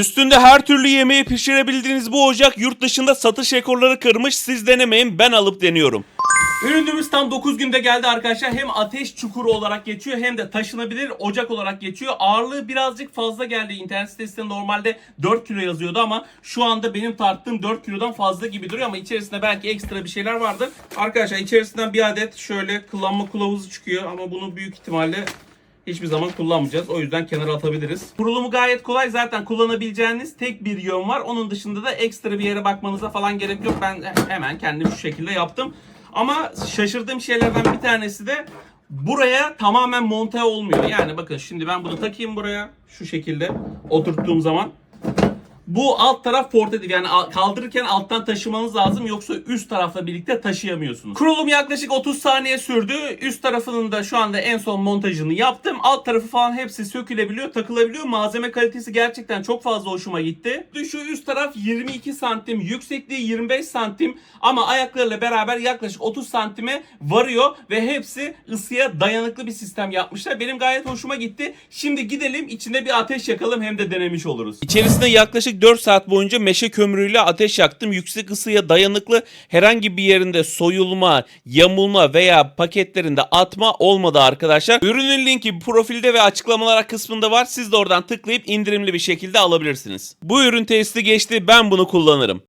Üstünde her türlü yemeği pişirebildiğiniz bu ocak yurt dışında satış rekorları kırmış. Siz denemeyin ben alıp deniyorum. Ürünümüz tam 9 günde geldi arkadaşlar. Hem ateş çukuru olarak geçiyor hem de taşınabilir ocak olarak geçiyor. Ağırlığı birazcık fazla geldi. İnternet sitesinde normalde 4 kilo yazıyordu ama şu anda benim tarttığım 4 kilodan fazla gibi duruyor ama içerisinde belki ekstra bir şeyler vardı. Arkadaşlar içerisinden bir adet şöyle kullanma kılavuzu çıkıyor ama bunu büyük ihtimalle hiçbir zaman kullanmayacağız. O yüzden kenara atabiliriz. Kurulumu gayet kolay. Zaten kullanabileceğiniz tek bir yön var. Onun dışında da ekstra bir yere bakmanıza falan gerek yok. Ben hemen kendim şu şekilde yaptım. Ama şaşırdığım şeylerden bir tanesi de buraya tamamen monte olmuyor. Yani bakın şimdi ben bunu takayım buraya şu şekilde oturttuğum zaman bu alt taraf portatif yani al- kaldırırken alttan taşımanız lazım yoksa üst tarafla birlikte taşıyamıyorsunuz. Kurulum yaklaşık 30 saniye sürdü. Üst tarafının da şu anda en son montajını yaptım. Alt tarafı falan hepsi sökülebiliyor, takılabiliyor. Malzeme kalitesi gerçekten çok fazla hoşuma gitti. Şu üst taraf 22 santim, yüksekliği 25 santim ama ayaklarıyla beraber yaklaşık 30 santime varıyor ve hepsi ısıya dayanıklı bir sistem yapmışlar. Benim gayet hoşuma gitti. Şimdi gidelim içinde bir ateş yakalım hem de denemiş oluruz. İçerisinde yaklaşık 4 saat boyunca meşe kömürüyle ateş yaktım. Yüksek ısıya dayanıklı herhangi bir yerinde soyulma, yamulma veya paketlerinde atma olmadı arkadaşlar. Ürünün linki profilde ve açıklamalar kısmında var. Siz de oradan tıklayıp indirimli bir şekilde alabilirsiniz. Bu ürün testi geçti. Ben bunu kullanırım.